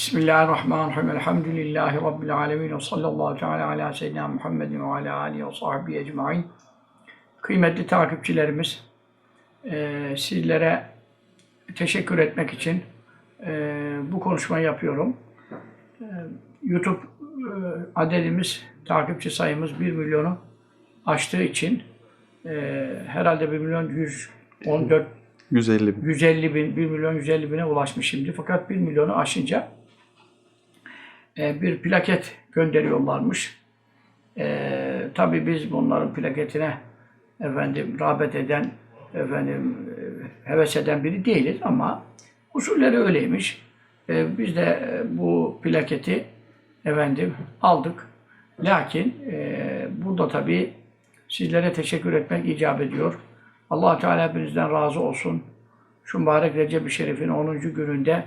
Bismillahirrahmanirrahim. Elhamdülillahi Rabbil alemin. Ve sallallahu teala ala seyyidina Muhammedin ve ala alihi ve sahbihi ecmain. Kıymetli takipçilerimiz, eee, sizlere teşekkür etmek için eee, bu konuşmayı yapıyorum. Eee, YouTube eee, adedimiz, takipçi sayımız 1 milyonu aştığı için eee, herhalde 1 milyon 114 150 bin. 150 bin, 1 milyon 150 bine ulaşmış şimdi. Fakat 1 milyonu aşınca e, bir plaket gönderiyorlarmış. E, tabii biz bunların plaketine efendim rağbet eden, efendim e, heves eden biri değiliz ama usulleri öyleymiş. E, biz de e, bu plaketi efendim aldık. Lakin e, burada tabii sizlere teşekkür etmek icap ediyor. allah Teala hepinizden razı olsun. Şu mübarek Recep-i Şerif'in 10. gününde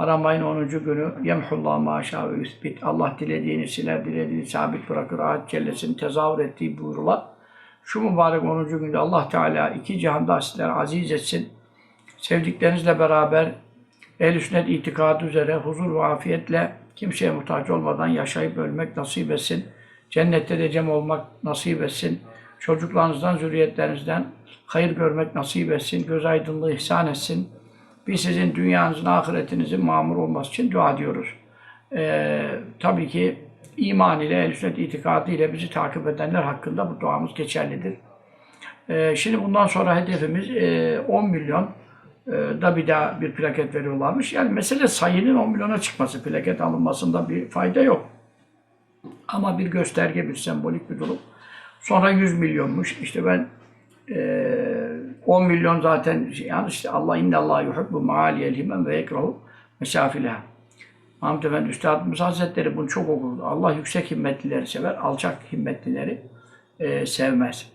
Haram ayın 10. günü yemhullah maşa ve yüsbit. Allah dilediğini siler, dilediğini sabit bırakır. Ayet kellesinin tezahür ettiği buyurular. Şu mübarek 10. günde Allah Teala iki cihanda sizler aziz etsin. Sevdiklerinizle beraber ehl sünnet itikadı üzere huzur ve afiyetle kimseye muhtaç olmadan yaşayıp ölmek nasip etsin. Cennette de cem olmak nasip etsin. Çocuklarınızdan, zürriyetlerinizden hayır görmek nasip etsin. Göz aydınlığı ihsan etsin. Biz sizin dünyanızın, ahiretinizin mamur olması için dua ediyoruz. Ee, tabii ki iman ile, ehl sünnet itikadı ile bizi takip edenler hakkında bu duamız geçerlidir. Ee, şimdi bundan sonra hedefimiz e, 10 milyon e, da bir daha bir plaket veriyorlarmış. Yani mesele sayının 10 milyona çıkması, plaket alınmasında bir fayda yok. Ama bir gösterge, bir sembolik bir durum. Sonra 100 milyonmuş. İşte ben eee 10 milyon zaten şey, yani işte Allah inna Allah yuhibbu maaliyel himen ve yekrahu mesafileha. Mahmud Efendi Üstadımız Hazretleri bunu çok okurdu. Allah yüksek himmetlileri sever, alçak himmetlileri eee, sevmez.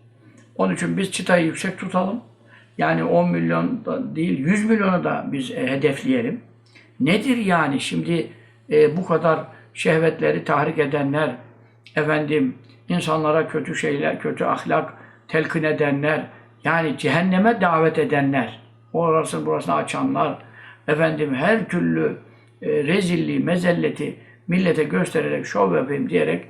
Onun için biz çıtayı yüksek tutalım. Yani 10 milyon da değil, 100 milyonu da biz e, hedefleyelim. Nedir yani şimdi e, bu kadar şehvetleri tahrik edenler, efendim insanlara kötü şeyler, kötü ahlak telkin edenler, yani cehenneme davet edenler, orasını burasını açanlar, efendim her türlü e, rezilliği, mezelleti millete göstererek, şov yapayım diyerek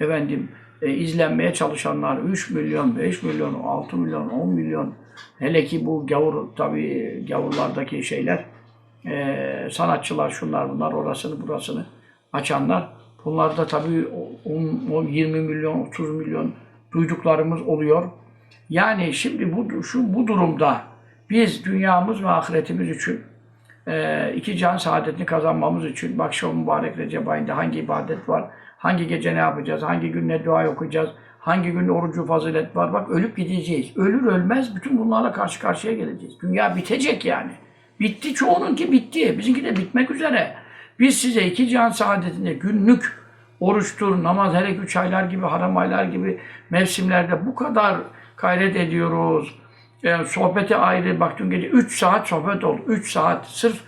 efendim e, izlenmeye çalışanlar 3 milyon, 5 milyon, 6 milyon, 10 milyon hele ki bu gavur tabii gavurlardaki şeyler e, sanatçılar şunlar bunlar orasını burasını açanlar bunlar da tabii 10, 10, 20 milyon 30 milyon duyduklarımız oluyor. Yani şimdi bu şu bu durumda biz dünyamız ve ahiretimiz için e, iki can saadetini kazanmamız için bak şu mübarek Recep ayında hangi ibadet var, hangi gece ne yapacağız, hangi gün ne dua okuyacağız, hangi gün orucu fazilet var. Bak ölüp gideceğiz. Ölür ölmez bütün bunlarla karşı karşıya geleceğiz. Dünya bitecek yani. Bitti çoğununki bitti. Bizimki de bitmek üzere. Biz size iki can saadetinde günlük oruçtur, namaz hele üç aylar gibi, haram aylar gibi mevsimlerde bu kadar gayret ediyoruz. Yani sohbete ayrı, bak dün gece 3 saat sohbet oldu. 3 saat sırf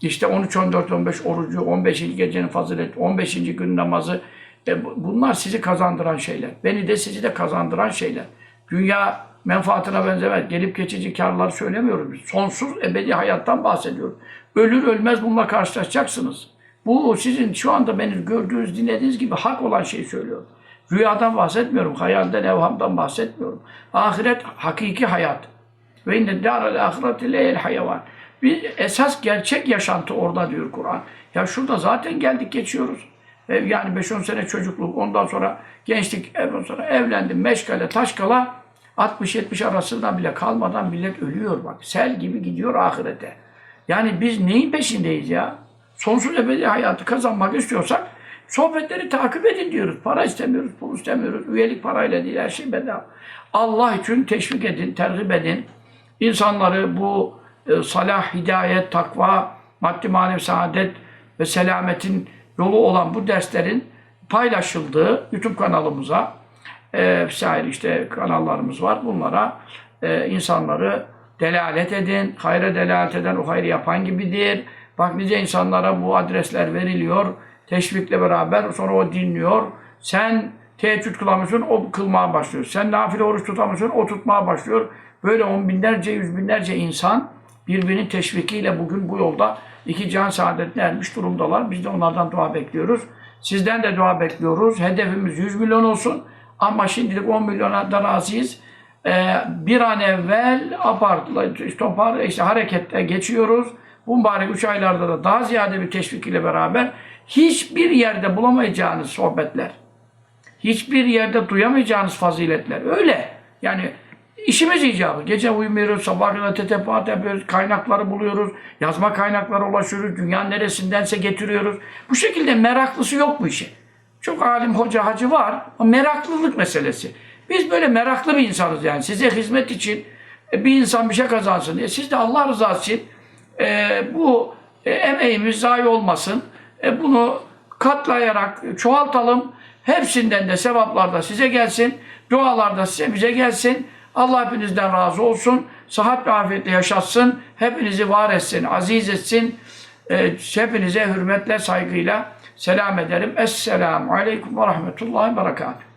işte 13, 14, 15 orucu, 15. gecenin fazilet, 15. gün namazı. E bu- bunlar sizi kazandıran şeyler. Beni de sizi de kazandıran şeyler. Dünya menfaatine benzemez. Gelip geçici karlar söylemiyoruz biz. Sonsuz ebedi hayattan bahsediyoruz. Ölür ölmez bununla karşılaşacaksınız. Bu sizin şu anda beni gördüğünüz, dinlediğiniz gibi hak olan şeyi söylüyorum. Rüyadan bahsetmiyorum, hayalden, evhamdan bahsetmiyorum. Ahiret hakiki hayat. Ve inne dârel ahireti leyel hayvan. Bir esas gerçek yaşantı orada diyor Kur'an. Ya şurada zaten geldik geçiyoruz. Yani 5-10 sene çocukluk, ondan sonra gençlik, ondan sonra evlendim, meşgale, taşkala 60-70 arasında bile kalmadan millet ölüyor bak. Sel gibi gidiyor ahirete. Yani biz neyin peşindeyiz ya? Sonsuz ebedi hayatı kazanmak istiyorsak sohbetleri takip edin diyoruz. Para istemiyoruz, pul istemiyoruz. Üyelik parayla değil, her şey bedava. Allah için teşvik edin, tergip edin. İnsanları bu e, salah, hidayet, takva, maddi manevi saadet ve selametin yolu olan bu derslerin paylaşıldığı YouTube kanalımıza e, vesaire işte kanallarımız var. Bunlara e, insanları delalet edin. Hayra delalet eden o hayrı yapan gibidir. Bak nice insanlara bu adresler veriliyor. Teşvikle beraber sonra o dinliyor. Sen teheccüd kılamıyorsun, o kılmaya başlıyor. Sen nafile oruç tutamıyorsun, o tutmaya başlıyor. Böyle on binlerce, yüz binlerce insan birbirinin teşvikiyle bugün bu yolda iki can saadetine ermiş durumdalar. Biz de onlardan dua bekliyoruz. Sizden de dua bekliyoruz. Hedefimiz 100 milyon olsun. Ama şimdilik 10 milyona da razıyız. Ee, bir an evvel apar, topar, işte harekette geçiyoruz. Bu mübarek 3 aylarda da daha ziyade bir teşvik ile beraber hiçbir yerde bulamayacağınız sohbetler, hiçbir yerde duyamayacağınız faziletler. Öyle. Yani işimiz icabı. Gece uyumuyoruz, sabah tetepat yapıyoruz, kaynakları buluyoruz, yazma kaynaklara ulaşıyoruz, dünyanın neresindense getiriyoruz. Bu şekilde meraklısı yok bu işe. Çok alim hoca hacı var ama meraklılık meselesi. Biz böyle meraklı bir insanız yani. Size hizmet için e, bir insan bir şey kazansın diye. Siz de Allah rızası için e, bu e, emeğimiz zayi olmasın. E, bunu katlayarak çoğaltalım. Hepsinden de sevaplar da size gelsin. Dualar da size bize gelsin. Allah hepinizden razı olsun. Sıhhat ve afiyetle yaşatsın. Hepinizi var etsin, aziz etsin. E, hepinize hürmetle, saygıyla selam ederim. Esselamu Aleyküm ve Rahmetullahi ve Berekatuhu.